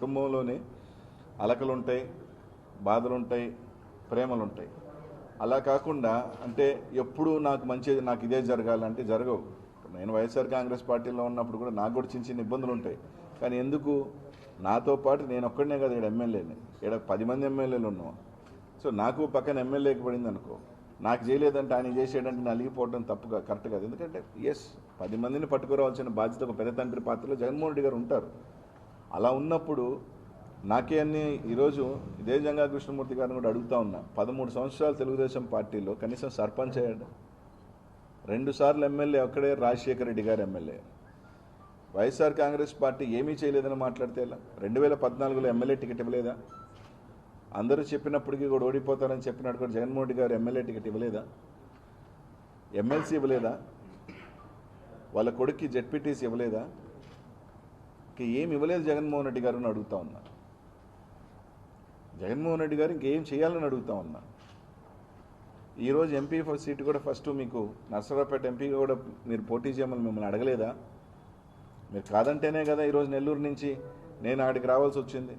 కుటుంబంలోనే అలకలు ఉంటాయి ప్రేమలుంటాయి. ప్రేమలు ఉంటాయి అలా కాకుండా అంటే ఎప్పుడు నాకు మంచి నాకు ఇదే జరగాలంటే జరగవు. నేను వైఎస్ఆర్ కాంగ్రెస్ పార్టీలో ఉన్నప్పుడు కూడా నాకు కూడా చిన్న చిన్న ఇబ్బందులు ఉంటాయి కానీ ఎందుకు? నాతో పాటు నేను ఒక్కడనే కదా ఇక్కడ ఎమ్మెల్యేని. ఇక్కడ పది మంది ఎమ్మెల్యేలు ఉన్నాం. సో నాకు పక్కన ఎమ్మెల్యేకి పడింది అనుకో నాకు చేయలేదంటే ఆయన చేసేటంటే నేను అలిగిపోవడం తప్పుగా కరెక్ట్ కాదు. ఎందుకంటే ఎస్ పది మందిని పట్టుకురావాల్సిన బాధ్యత ఒక పెద్ద తండ్రి పాత్రలో జగన్మోహన్ రెడ్డి గారు ఉంటారు. అలా ఉన్నప్పుడు నాకే అన్ని ఈరోజు ఇదే జంగా కృష్ణమూర్తి గారిని కూడా అడుగుతా ఉన్నా. పదమూడు సంవత్సరాలు తెలుగుదేశం పార్టీలో కనీసం సర్పంచ్ అయ్యాడు. రెండు సార్లు ఎమ్మెల్యే ఒక్కడే రాజశేఖర రెడ్డి గారు ఎమ్మెల్యే. వైఎస్ఆర్ కాంగ్రెస్ పార్టీ ఏమీ చేయలేదని మాట్లాడితే ఎలా? రెండు వేల పద్నాలుగులో ఎమ్మెల్యే టికెట్ ఇవ్వలేదా? అందరూ చెప్పినప్పటికీ కూడా ఓడిపోతారని చెప్పినట్టు కూడా జగన్మోహన్ రెడ్డి గారు ఎమ్మెల్యే టికెట్ ఇవ్వలేదా? ఎమ్మెల్సీ ఇవ్వలేదా? వాళ్ళ కొడుక్కి జెడ్పీటీసీ ఇవ్వలేదా? ఏమి ఇవ్వలేదు జగన్మోహన్ రెడ్డి గారు అని అడుగుతా ఉన్నా. జగన్మోహన్ రెడ్డి గారు ఇంకేం చేయాలని అడుగుతా ఉన్నా. ఈరోజు ఎంపీ ఫస్ట్ సీట్ కూడా ఫస్ట్ మీకు నర్సరావుపేట ఎంపీ కూడా మీరు పోటీ చేయమని మిమ్మల్ని అడగలేదా? మీరు కాదంటేనే కదా ఈరోజు నెల్లూరు నుంచి నేను ఆడికి రావాల్సి వచ్చింది.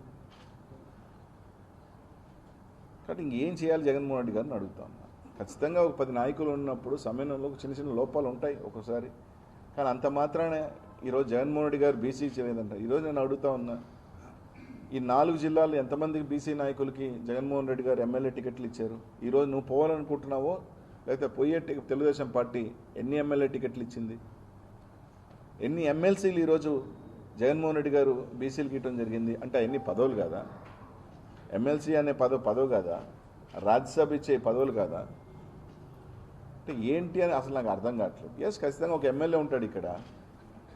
కాబట్టి ఇంకేం చేయాలి జగన్మోహన్ రెడ్డి గారిని అడుగుతా ఉన్నా. ఖచ్చితంగా ఒక పది నాయకులు ఉన్నప్పుడు సమయంలో చిన్న చిన్న లోపాలు ఉంటాయి ఒక్కోసారి కానీ అంత మాత్రానే ఈరోజు జగన్మోహన్ రెడ్డి గారు బీసీ చేయలేదంట. ఈరోజు నేను అడుగుతా ఉన్నా ఈ నాలుగు జిల్లాలు ఎంతమందికి బీసీ నాయకులకి జగన్మోహన్ రెడ్డి గారు ఎమ్మెల్యే టికెట్లు ఇచ్చారు? ఈరోజు నువ్వు పోవాలనుకుంటున్నావో లేకపోతే పోయే తెలుగుదేశం పార్టీ ఎన్ని ఎమ్మెల్యే టికెట్లు ఇచ్చింది? ఎన్ని ఎమ్మెల్సీలు ఈరోజు జగన్మోహన్ రెడ్డి గారు బీసీలకి ఇవ్వడం జరిగింది? అంటే ఎన్ని పదవులు కాదా? ఎమ్మెల్సీ అనే పదవి పదవి కాదా? రాజ్యసభ ఇచ్చే పదవులు కాదా? అంటే ఏంటి అని అసలు నాకు అర్థం కావట్లేదు. ఎస్ ఖచ్చితంగా ఒక ఎమ్మెల్యే ఉంటాడు ఇక్కడ.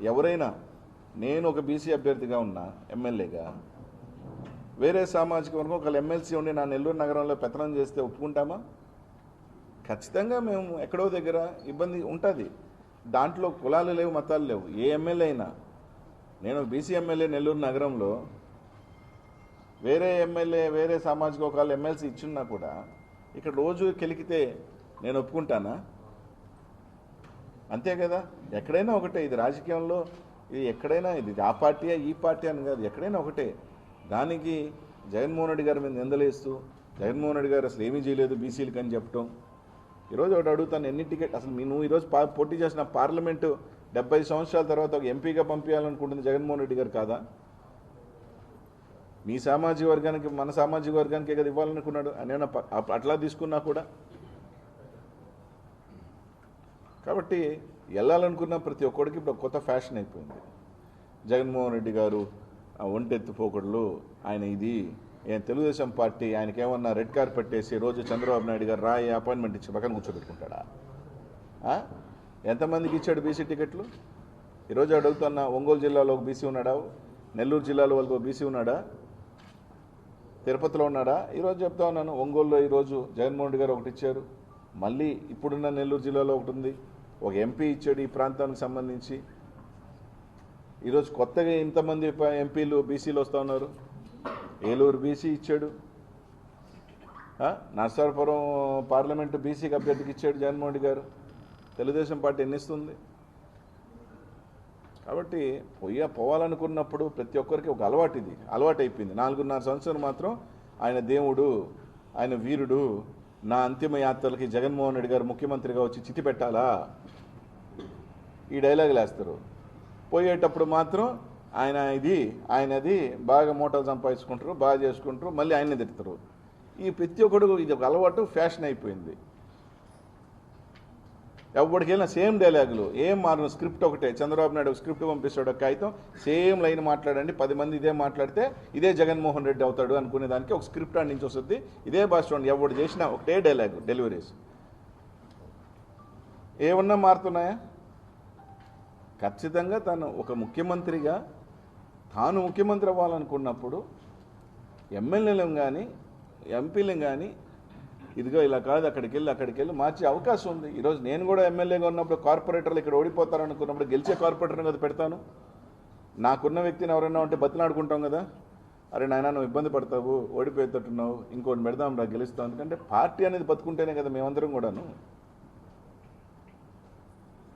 ఎవరైనా నేను ఒక బీసీ అభ్యర్థిగా ఉన్నా ఎమ్మెల్యేగా వేరే సామాజిక వర్గం ఒక ఎమ్మెల్సీ ఉండి నా నెల్లూరు నగరంలో పెత్తనం చేస్తే ఒప్పుకుంటామా? ఖచ్చితంగా మేము ఎక్కడో దగ్గర ఇబ్బంది ఉంటుంది. దాంట్లో కులాలు లేవు మతాలు లేవు. ఏ ఎమ్మెల్యే అయినా నేను బీసీ ఎమ్మెల్యే నెల్లూరు నగరంలో వేరే ఎమ్మెల్యే వేరే సామాజిక వర్గాలు ఎమ్మెల్సీ ఇచ్చున్నా కూడా ఇక్కడ రోజు కెలికితే నేను ఒప్పుకుంటానా? అంతే కదా? ఎక్కడైనా ఒకటే ఇది రాజకీయంలో ఇది ఎక్కడైనా ఇది ఆ పార్టీయా ఈ పార్టీ అని కాదు ఎక్కడైనా ఒకటే. దానికి జగన్మోహన్ రెడ్డి గారి మీద నిందలేస్తూ జగన్మోహన్ రెడ్డి గారు అసలు ఏమీ చేయలేదు బీసీలకు అని చెప్పటం. ఈరోజు ఒకటి అడుగుతాను ఎన్ని టికెట్ అసలు నువ్వు ఈరోజు పా- పోటీ చేసిన పార్లమెంటు డెబ్బై సంవత్సరాల తర్వాత ఒక ఎంపీగా పంపించాలనుకుంటుంది జగన్మోహన్ రెడ్డి గారు కాదా? మీ సామాజిక వర్గానికి మన సామాజిక వర్గానికే కదా ఇవ్వాలనుకున్నాడు. అని అట్లా తీసుకున్నా కూడా? కాబట్టి వెళ్ళాలనుకున్న ప్రతి ఒక్కడికి ఇప్పుడు కొత్త ఫ్యాషన్ అయిపోయింది. జగన్మోహన్ రెడ్డి గారు ఒంటెత్తు పోకడలు ఆయన ఇది ఏం తెలుగుదేశం పార్టీ ఆయనకి ఏమన్నా రెడ్ కార్పెట్ వేసి రోజు చంద్రబాబు నాయుడు గారు రాయి అపాయింట్మెంట్ ఇచ్చి పక్కన కూర్చోబెట్టుకుంటాడా? ఎంతమందికి ఇచ్చాడు బీసీ టికెట్లు? ఈరోజు అడుగుతున్న ఒంగోలు జిల్లాలో ఒక బీసీ ఉన్నాడా? నెల్లూరు జిల్లాలో వాళ్ళకి ఒక బీసీ ఉన్నాడా? తిరుపతిలో ఉన్నాడా? ఈరోజు చెప్తా ఉన్నాను ఒంగోలులో ఈరోజు జగన్మోహన్ రెడ్డి గారు ఒకటి ఇచ్చారు. మళ్ళీ ఇప్పుడున్న నెల్లూరు జిల్లాలో ఒకటి ఉంది. ఒక ఎంపీ ఇచ్చాడు ఈ ప్రాంతానికి సంబంధించి. ఈరోజు కొత్తగా ఇంతమంది ఎంపీలు బీసీలు వస్తూ ఉన్నారు. ఏలూరు బీసీ ఇచ్చాడు. నర్సాపురం పార్లమెంటు బీసీకి అభ్యర్థికి ఇచ్చాడు జగన్మోహన్ రెడ్డి గారు. తెలుగుదేశం పార్టీ ఎన్నిస్తుంది? కాబట్టి పొయ్య పోవాలనుకున్నప్పుడు ప్రతి ఒక్కరికి ఒక అలవాటు ఇది. అలవాటు అయిపోయింది నాలుగున్నర సంవత్సరం మాత్రం ఆయన దేవుడు ఆయన వీరుడు నా అంతిమ యాత్రలకి జగన్మోహన్ రెడ్డి గారు ముఖ్యమంత్రిగా వచ్చి చితి పెట్టాలా? ఈ డైలాగులు వేస్తారు. పోయేటప్పుడు మాత్రం ఆయన ఇది ఆయనది బాగా మూటలు సంపాదించుకుంటారు బాగా చేసుకుంటారు మళ్ళీ ఆయన్ని తిడతారు. ఈ ప్రతి ఒక్కడు ఇది ఒక అలవాటు ఫ్యాషన్ అయిపోయింది. ఎవరికెళ్ళినా సేమ్ డైలాగులు. ఏం మారను? స్క్రిప్ట్ ఒకటే. చంద్రబాబు నాయుడు స్క్రిప్ట్ పంపిస్తాడు ఒక కాగితం. సేమ్ లైన్ మాట్లాడండి. పది మంది ఇదే మాట్లాడితే ఇదే జగన్మోహన్ రెడ్డి అవుతాడు అనుకునే దానికి ఒక స్క్రిప్ట్ ఆడి నుంచి వస్తుంది. ఇదే భాష చూడండి ఎవడు చేసినా ఒకటే డైలాగ్ డెలివరీస్. ఏమన్నా మారుతున్నాయా? ఖచ్చితంగా తను ఒక ముఖ్యమంత్రిగా తాను ముఖ్యమంత్రి అవ్వాలనుకున్నప్పుడు ఎమ్మెల్యేలను కానీ ఎంపీలను కానీ ఇదిగో ఇలా కాదు అక్కడికి వెళ్ళి అక్కడికి వెళ్ళి మార్చే అవకాశం ఉంది. ఈరోజు నేను కూడా ఎమ్మెల్యేగా ఉన్నప్పుడు కార్పొరేటర్లు ఇక్కడ ఓడిపోతారనుకున్నప్పుడు గెలిచే కార్పొరేటర్ని కదా పెడతాను. నాకున్న వ్యక్తిని ఎవరైనా ఉంటే బతిలాడుకుంటాం కదా. అరే నాయన నువ్వు ఇబ్బంది పడతావు ఓడిపోయేటట్టున్నావు ఇంకోటి పెడదాం రా గెలుస్తాం. ఎందుకంటే పార్టీ అనేది బతుకుంటేనే కదా మేమందరం కూడాను.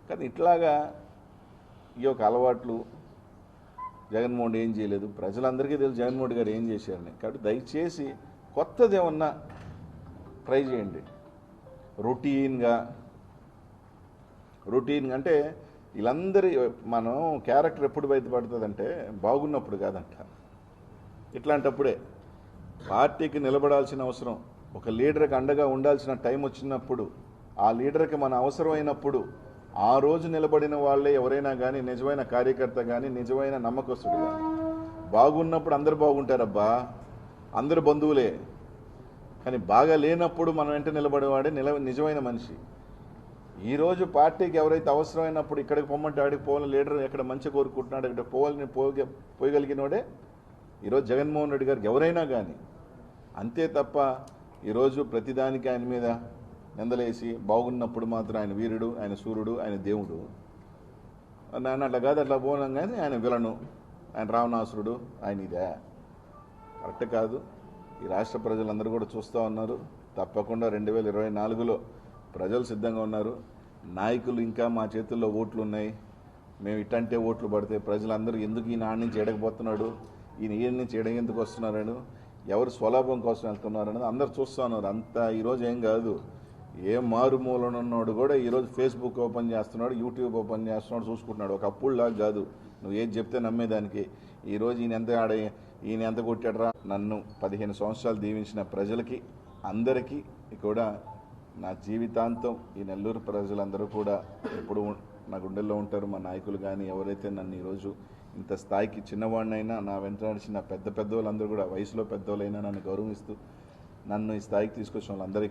కానీ ఇట్లాగా ఈ యొక్క అలవాట్లు జగన్మోహన్ ఏం చేయలేదు. ప్రజలందరికీ తెలుసు జగన్మోహన్ గారు ఏం చేశారని. కాబట్టి దయచేసి కొత్తది ఏమన్నా ట్రై చేయండి. రొటీన్గా. రొటీన్ అంటే వీళ్ళందరి మనం క్యారెక్టర్ ఎప్పుడు బయటపడుతుందంటే బాగున్నప్పుడు కాదంట. ఇట్లాంటప్పుడే పార్టీకి నిలబడాల్సిన అవసరం ఒక లీడర్కి అండగా ఉండాల్సిన టైం వచ్చినప్పుడు ఆ లీడర్కి మన అవసరమైనప్పుడు ఆ రోజు నిలబడిన వాళ్ళే ఎవరైనా కానీ నిజమైన కార్యకర్త కానీ నిజమైన నమ్మకస్తుడు కానీ బాగున్నప్పుడు అందరు బాగుంటారబ్బా. అందరు బంధువులే. కానీ బాగా లేనప్పుడు మనం వెంట నిలబడేవాడే నిల నిజమైన మనిషి. ఈరోజు పార్టీకి ఎవరైతే అవసరమైనప్పుడు ఇక్కడికి పొమ్మంటే ఆడికి పోవాలని లీడర్ ఎక్కడ మంచి కోరుకుంటున్నాడు ఇక్కడ పోవాలని పోగ పోయగలిగినోడే ఈరోజు జగన్మోహన్ రెడ్డి గారికి ఎవరైనా కానీ అంతే తప్ప ఈరోజు ప్రతిదానికి ఆయన మీద నిందలేసి బాగున్నప్పుడు మాత్రం ఆయన వీరుడు ఆయన సూర్యుడు ఆయన దేవుడు. నాన్న అట్లా కాదు అట్లా పోనం కానీ ఆయన విలను. ఆయన రావణాసురుడు ఆయన ఇదే. కరెక్ట్ కాదు. ఈ రాష్ట్ర ప్రజలందరూ కూడా చూస్తూ ఉన్నారు. తప్పకుండా రెండు వేల ఇరవై నాలుగులో ప్రజలు సిద్ధంగా ఉన్నారు. నాయకులు ఇంకా మా చేతుల్లో ఓట్లు ఉన్నాయి. మేము ఇట్టంటే ఓట్లు పడితే ప్రజలందరూ ఎందుకు ఈయన ఆడి నుంచి ఎడకపోతున్నాడు ఈయన ఈయన నుంచి ఎడగ ఎందుకు వస్తున్నారని ఎవరు స్వలాభం కోసం వెళ్తున్నారు అనేది అందరు చూస్తూ ఉన్నారు. అంతా ఈరోజు ఏం కాదు. ఏ మారుమూలనున్నాడు కూడా ఈరోజు ఫేస్బుక్ ఓపెన్ చేస్తున్నాడు యూట్యూబ్ ఓపెన్ చేస్తున్నాడు చూసుకుంటున్నాడు. ఒకప్పుడు లాగా కాదు. నువ్వు ఏది చెప్తే నమ్మేదానికి. ఈరోజు ఈయన ఎంత ఆడ ఈయన ఎంత కొట్టాడరా? నన్ను పదిహేను సంవత్సరాలు దీవించిన ప్రజలకి అందరికీ కూడా నా జీవితాంతం ఈ నెల్లూరు ప్రజలందరూ కూడా ఎప్పుడు నా గుండెల్లో ఉంటారు. మా నాయకులు కానీ ఎవరైతే నన్ను ఈరోజు ఇంత స్థాయికి చిన్నవాడినైనా నా వెంట నడిచిన పెద్ద పెద్ద వాళ్ళందరూ కూడా వయసులో పెద్దవాళ్ళైనా నన్ను గౌరవిస్తూ నన్ను ఈ స్థాయికి తీసుకొచ్చిన వాళ్ళందరికీ